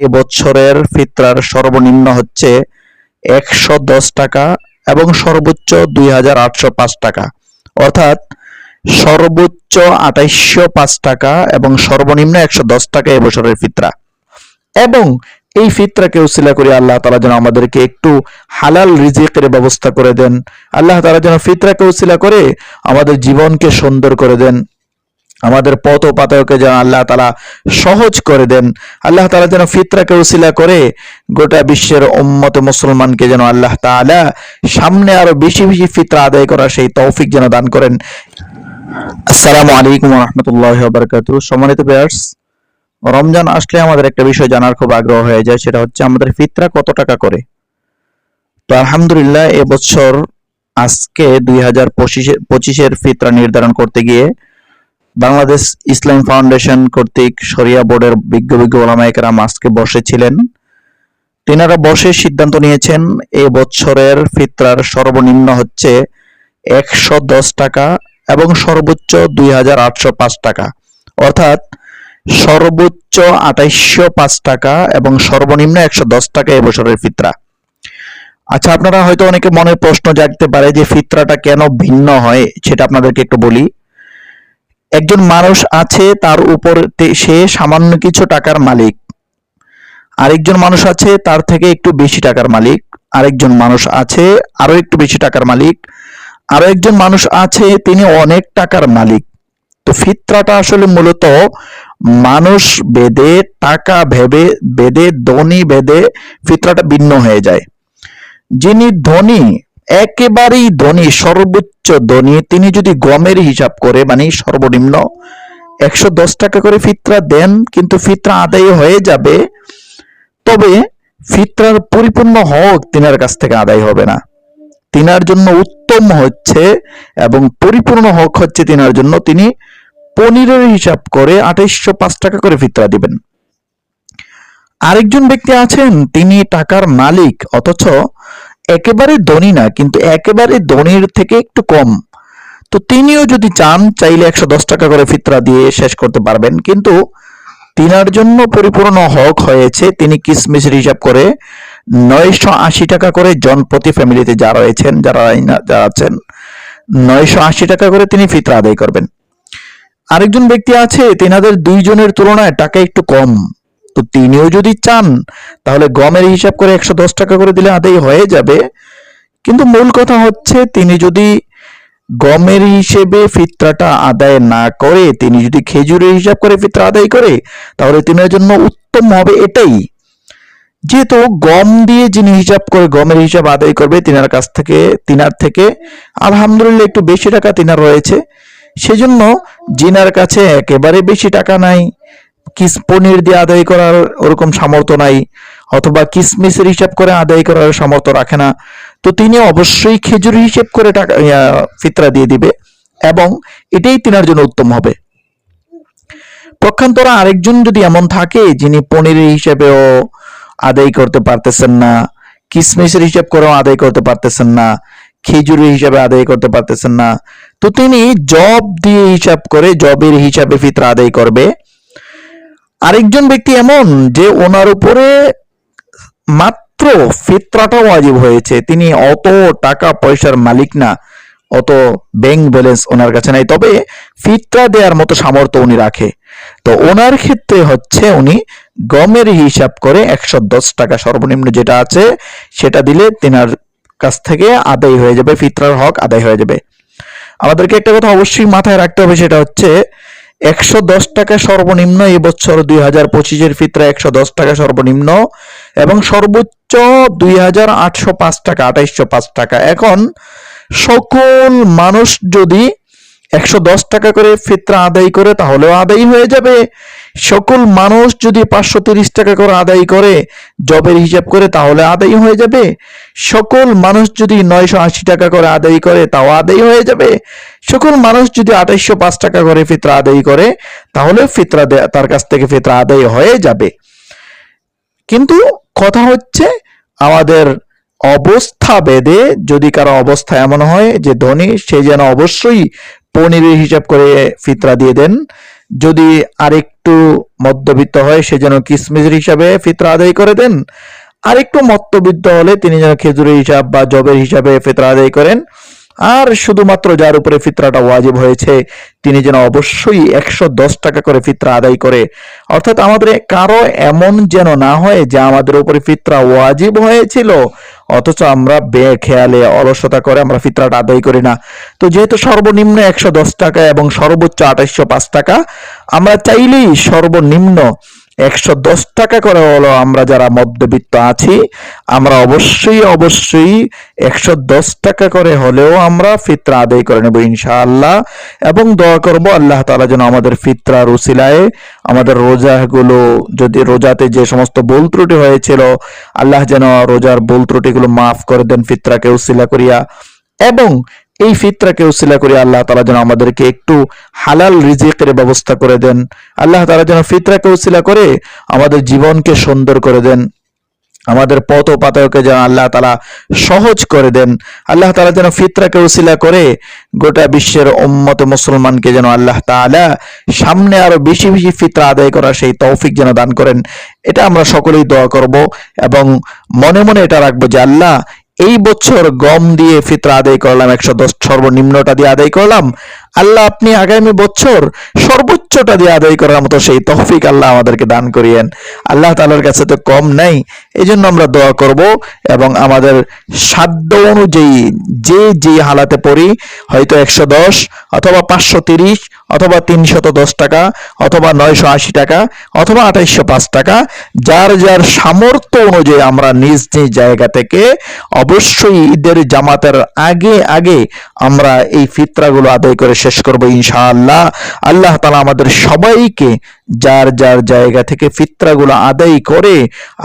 এবছরের ফিতরার সর্বনিম্ন হচ্ছে একশো দশ টাকা এবং সর্বোচ্চ দুই হাজার আটশো পাঁচ টাকা। অর্থাৎ সর্বোচ্চ আঠাইশশো পাঁচ টাকা এবং সর্বনিম্ন একশো দশ টাকা এবছরের ফিতরা। এবং এই ফিতরাকে উসিলা করে আল্লাহ তালা যেন আমাদেরকে একটু হালাল রিজিকের ব্যবস্থা করে দেন। আল্লাহ তালা যেন ফিতরাকে উসিলা করে আমাদের জীবনকে সুন্দর করে দেন। আমাদের পথ ও পাতাকে যেন আল্লাহ তালা সহজ করে দেন। আল্লাহ তালা যেন ফিতরাকে উসিলা করে, গোটা বিশ্বের উম্মত মুসলমানকে যেন আল্লাহ তাআলা সামনে আরও বেশি বেশি ফিতরা আদায় করা সেই তৌফিক যেন দান করেন। আসসালামু আলাইকুম রহমতুল্লাহ সম্মানিত বেয়ার্স রমজান আসলে আমাদের একটা বিষয় জানার খুব আগ্রহ হয়ে যায়, সেটা হচ্ছে আমাদের ফিতরা কত টাকা করে? তো আলহামদুলিল্লাহ, এবছর আজকে দুই হাজার পঁচিশের ফিতরা নির্ধারণ করতে গিয়ে বাংলাদেশ ইসলাম ফাউন্ডেশন কর্তৃক শরিয়া বোর্ডের বিজ্ঞ বিজ্ঞ ওলামায়িকেরাম আজকে বসেছিলেন তিনারা বসে সিদ্ধান্ত নিয়েছেন এ বছরের ফিতরার সর্বনিম্ন হচ্ছে একশো দশ টাকা এবং সর্বোচ্চ দুই হাজার আটশো পাঁচ টাকা। অর্থাৎ সর্বোচ্চ আঠাইশশো পাঁচ টাকা এবং সর্বনিম্ন একশো দশ টাকা এবছরের ফিতরা। আচ্ছা আপনারা হয়তো অনেকে মনে প্রশ্ন জাগতে পারে যে ফিতরাটা কেন ভিন্ন হয়, সেটা আপনাদেরকে একটু বলি। একজন মানুষ আছে, তার উপর সে সামান্য কিছু টাকার মালিক। আরেকজন মানুষ আছে, তার থেকে একটু বেশি টাকার মালিক। আরেকজন মানুষ আছে, আরও একটু বেশি টাকার মালিক। আরও একজন মানুষ আছে, তিনি অনেক টাকার মালিক। তো ফিতরাটা আসলে মূলত মানুষ বেদে, টাকা ভেবে, বেদে, ধনী বেদে ফিতরাটা ভিন্ন হয়ে যায়। যিনি ধনী একেবারেই ধনী, সর্বোচ্চ ধনী। তিনি যদি গমের হিসাব করে মানে সর্বনিম্ন একশো দশ টাকা করে ফিতরা দেন, কিন্তু ফিতরা আদায় হয়ে যাবে, তবে ফিতরার পরিপূর্ণ হক তিনার কাছ থেকে আদায় হবে না। তিনার জন্য উত্তম হচ্ছে এবং পরিপূর্ণ হক হচ্ছে তিনার জন্য তিনি পনিরের হিসাব করে আঠাইশশো পাঁচ টাকা করে ফিতরা দিবেন। আরেকজন ব্যক্তি আছেন, তিনি টাকার মালিক, অথচ একেবারে ধনী না, কিন্তু একেবারে ধনীর থেকে একটু কম। তো তিনিও যদি চান, চাইলে একশো দশ টাকা করে ফিতরা দিয়ে শেষ করতে পারবেন। কিন্তু তিনার জন্য পরিপূর্ণ হক হয়েছে, তিনি কিসমিসের হিসাব করে নয়শো আশি টাকা করে জন প্রতি ফ্যামিলিতে যা রয়েছেন, যারা যারা আছেন, নয়শো আশি টাকা করে তিনি ফিতরা আদায় করবেন। আরেকজন ব্যক্তি আছে, তিনাদের দুইজনের তুলনায় টাকা একটু কম। তো তিনিও যদি চান, তাহলে গমের হিসাব করে একশো দশ টাকা করে দিলে আদায় হয়ে যাবে। কিন্তু মূল কথা হচ্ছে, তিনি যদি গমের হিসেবে ফিতরাটা আদায় না করে, তিনি যদি খেজুরের হিসাব করে ফিতরা আদায় করে, তাহলে তিনার জন্য উত্তম হবে এটাই। যেহেতু গম দিয়ে যিনি হিসাব করে, গমের হিসাব আদায় করবে, তিনার কাছ থেকে, তিনার থেকে আলহামদুলিল্লাহ একটু বেশি টাকা তিনার রয়েছে। সেজন্য জিনার কাছে একেবারে বেশি টাকা নাই। কিস পনির দিয়ে আদায় করার ওরকম সামর্থ্য নাই, অথবা কিসমিসের হিসাব করে আদায় করার সামর্থ্য রাখে না। তো তিনি অবশ্যই খেজুর হিসেব করে টাকা ফিতরা দিয়ে দিবে, এবং এটাই তিনার জন্য উত্তম হবে। পক্ষান্তরা আরেকজন যদি এমন থাকে, যিনি পনিরের হিসেবেও আদায় করতে পারতেছেন না, কিসমিসের হিসাব করেও আদায় করতে পারতেছেন না, খেজুরের হিসাবে আদায় করতে পারতেছেন না, তো তিনি জব দিয়ে হিসাব করে, জবের হিসাবে ফিতরা আদায় করবে। আরেকজন ব্যক্তি এমন যে ওনার উপরে মাত্র ফিতরাটা ওয়াজিব হয়েছে। তিনি অত টাকা পয়সার মালিক না, অত ব্যাংক ব্যালেন্স ওনার কাছে নাই। তবে ফিতরা দেওয়ার মতো সামর্থ্য উনি রাখে। তো ওনার ক্ষেত্রে হচ্ছে উনি গমের হিসাব করে একশো দশ টাকা সর্বনিম্ন যেটা আছে, সেটা দিলে তিনার কাছ থেকে আদায় হয়ে যাবে, ফিতরার হক আদায় হয়ে যাবে। আমাদেরকে একটা কথা অবশ্যই মাথায় রাখতে হবে, সেটা হচ্ছে একশো দশ টাকা সর্বনিম্ন এবছর দুই হাজার পঁচিশের ফিতরা একশো দশ টাকা সর্বনিম্ন এবং সর্বোচ্চ দুই হাজার আটশো পাঁচ টাকা, আঠাইশশো পাঁচ টাকা। এখন সকল মানুষ যদি একশো দশ টাকা করে ফিতরা আদায় করে, তাহলেও আদায় হয়ে যাবে। সকল মানুষ যদি পাঁচশো তিরিশ টাকা করে আদায় করে, জবের হিসাব করে, তাহলে আদায় হয়ে যাবে। সকল মানুষ যদি নয়শো আশি টাকা করে আদায় করে, তাও আদায় হয়ে যাবে। সকল মানুষ যদি আঠাইশশো পাঁচ টাকা করে ফিতরা আদায় করে, তাহলে ফিতরা তার কাছ থেকে ফিতরা আদায় হয়ে যাবে। কিন্তু কথা হচ্ছে, আমাদের অবস্থা বেদে যদি কারও অবস্থা এমন হয় যে ধনী, সে যেন অবশ্যই পনিরের হিসাব করে ফিতরা দিয়ে দেন। যদি আরেকটু মধ্যবিত্ত হয় সে যেন কিসমিসের হিসাবে ফিতরা আদায় করে দেন, আর একটু মধ্যবিত্ত হলে তিনি যেন খেজুরের হিসাব বা জবের হিসাবে ফিতরা আদায় করেন। আর শুধুমাত্র যার উপরে ফিতরাটা ওয়াজিব হয়েছে, তিনি যেন অবশ্যই একশো দশ টাকা করে ফিতরা আদায় করে। অর্থাৎ আমাদের কারও এমন যেন না হয় যে আমাদের উপরে ফিতরা ওয়াজিব হয়েছিল। অথচ আমরা বে খেয়ালে অলসতা করে আমরা ফিতরাটা আদায় করি না। তো যেহেতু সর্বনিম্ন একশো দশ টাকা এবং সর্বোচ্চ আঠাইশশো পাঁচ টাকা, আমরা চাইলেই সর্বনিম্ন একশো দশ টাকা করে হলো আমরা যারা মধ্যবিত্ত আছি, আমরা অবশ্যই অবশ্যই একশো দশ টাকা করে হলেও আমরা ফিতরা আদায় করে নেব ইনশাআল্লাহ। এবং দোয়া করব আল্লাহ তাআলা যেন আমাদের ফিতরার উসিলায় আমাদের রোজাগুলো, যদি রোজাতে যে সমস্ত ভুল ত্রুটি হয়েছিল, আল্লাহ যেন রোজার ভুল ত্রুটিগুলো মাফ করে দেন ফিতরাকে উসিলা করিয়া। এবং এই ফিতরাকে উসিলা করে আল্লাহ তালা যেন আমাদেরকে একটু হালাল রিজিকের ব্যবস্থা করে দেন। আল্লাহ তালা যেন ফিতরাকে উসিলা করে আমাদের জীবনকে সুন্দর করে দেন। আমাদের পথ ও পাতাকে যেন আল্লাহ তালা সহজ করে দেন। আল্লাহ তালা যেন ফিতরাকে উসিলা করে গোটা বিশ্বের উম্মত মুসলমানকে যেন আল্লাহ তাআলা সামনে আরও বেশি বেশি ফিতরা আদায় করা সেই তৌফিক যেন দান করেন। এটা আমরা সকলেই দোয়া করব এবং মনে মনে এটা রাখব যে আল্লাহ এই বছর গম দিয়ে ফিতরা আদায় করলাম একশো দশ সর্বনিম্নটা দিয়ে আদায় করলাম। আল্লাহ আপনি আগামী বছর সর্বোচ্চটা দিয়ে আদায় করার মতো সেই তহফিক আল্লাহ আমাদেরকে দান করিয়েন। আল্লাহ তালার কাছে তো কম নেই। এই জন্য আমরা দোয়া করব এবং আমাদের সাধ্য অনুযায়ী যে যে হালাতে পড়ি, হয়তো একশো দশ, অথবা পাঁচশো তিরিশ, অথবা তিনশত দশ টাকা, অথবা নয়শো আশি টাকা, অথবা আঠাইশশো পাঁচ টাকা, যার যার সামর্থ্য অনুযায়ী আমরা নিজ নিজ জায়গা থেকে অবশ্যই ঈদের জামাতের আগে আগে আমরা এই ফিতরাগুলো আদায় করে শেষ করব ইনশাআল্লাহ। আল্লাহ তালা আমাদের সবাইকে যার যার জায়গা থেকে ফিতরাগুলো আদায় করে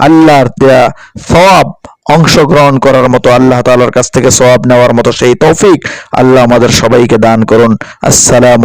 আল্লাহর দেয়া সব অংশগ্রহণ করার মতো আল্লাহ তাআলার কাছ থেকে সওয়াব নেওয়ার মতো সেই তৌফিক আল্লাহ আমাদের সবাইকে দান করুন। আসসালামু